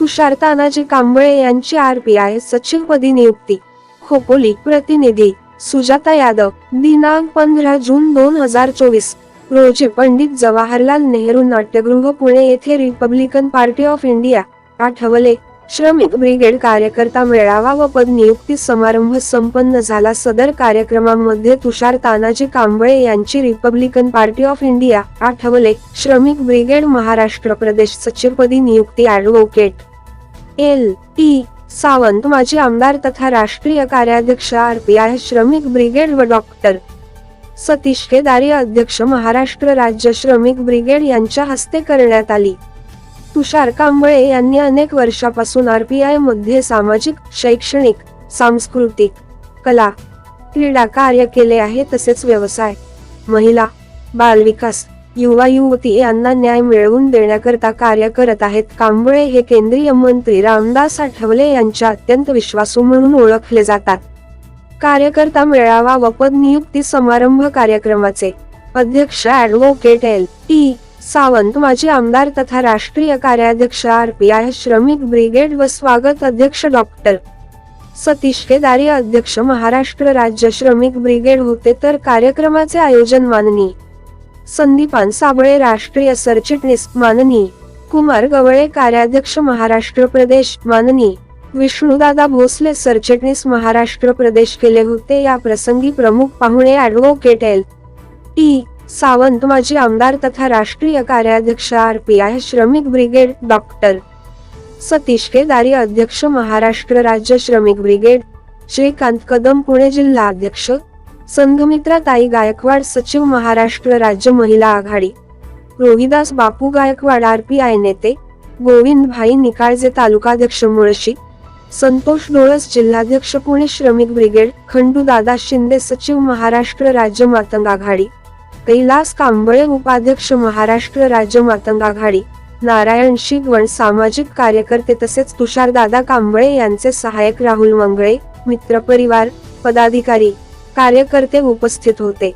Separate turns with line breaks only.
तुषार तानाजी कांबळे यांची आरपीआय सचिवपदी नियुक्ती. खोपोली प्रतिनिधी सुजाता यादव दिनांक पंधरा जून दोन हजार चोवीस रोजी पंडित जवाहरलाल नेहरू नाट्यगृह पुणे येथे Republican Party of India Athawale. Shramik brigade कार्यकर्ता मेळावा व पद नियुक्ती समारंभ संपन्न झाला. सदर कार्यक्रमामध्ये तुषार तानाजी कांबळे यांची Republican Party of India Athawale. Shramik brigade Maharashtra प्रदेश सचिवपदी नियुक्ती ॲडव्होकेट एल. टी. सावंत माजी आमदार तथा राष्ट्रीय कार्याध्यक्ष R. P. I. Shramik brigade व डॉक्टर. सतीश केदारी अध्यक्ष महाराष्ट्र राज्य श्रमिक ब्रिगेड यांच्या हस्ते करण्यात आली. तुषार कांबळे यांनी अनेक वर्षापासून आरपीआयमध्ये सामाजिक शैक्षणिक सांस्कृतिक कला क्रीडा कार्य केले आहे तसेच व्यवसाय महिला बालविकास युवा युवती यांना न्याय मिळवून देण्याकरता कार्य करत आहेत. कांबळे हे केंद्रीय मंत्री रामदास आठवले यांच्या अत्यंत विश्वासू म्हणून ओळखले जातात. कार्यकर्ता मेळावा व पद नियुक्ती समारंभ कार्यक्रमाचे अध्यक्ष ॲडव्होकेट एल. टी. सावंत माजी आमदार तथा राष्ट्रीय कार्याध्यक्ष R. P. I. Shramik brigade व स्वागत अध्यक्ष डॉक्टर सतीश केदारी अध्यक्ष महाराष्ट्र राज्य श्रमिक ब्रिगेड होते तर कार्यक्रमाचे आयोजन माननी संदीपान साबळे राष्ट्रीय सरचिटणीस माननी कुमार गवळे कार्याध्यक्ष महाराष्ट्र प्रदेश माननी विष्णुदादा भोसले सरचिटणीस महाराष्ट्र प्रदेश केले होते. या प्रसंगी प्रमुख पाहुणे ॲडव्होकेट एल. टी. सावंत माजी आमदार तथा राष्ट्रीय कार्याध्यक्ष R. P. I. Shramik brigade doctor. Satish Kedari अध्यक्ष महाराष्ट्र राज्य श्रमिक ब्रिगेड. श्रीकांत कदम पुणे जिल्हा अध्यक्ष. संघमित्रा ताई गायकवाड सचिव महाराष्ट्र राज्य महिला आघाडी. रोहिदास बापू गायकवाड आरपीआय नेते गोविंद भाई निकाळजे तालुकाध्यक्ष मुळशी संतोष डोळस जिल्हाध्यक्ष पुणे श्रमिक ब्रिगेड खंडू दादा शिंदे सचिव महाराष्ट्र राज्य मातंग आघाडी कैलास कांबळे उपाध्यक्ष महाराष्ट्र राज्य मातंग आघाडी नारायण शिगवण सामाजिक कार्यकर्ते तसेच तुषारदादा कांबळे यांचे सहाय्यक राहुल मंगळे मित्रपरिवार पदाधिकारी कार्यकर्ते उपस्थित होते.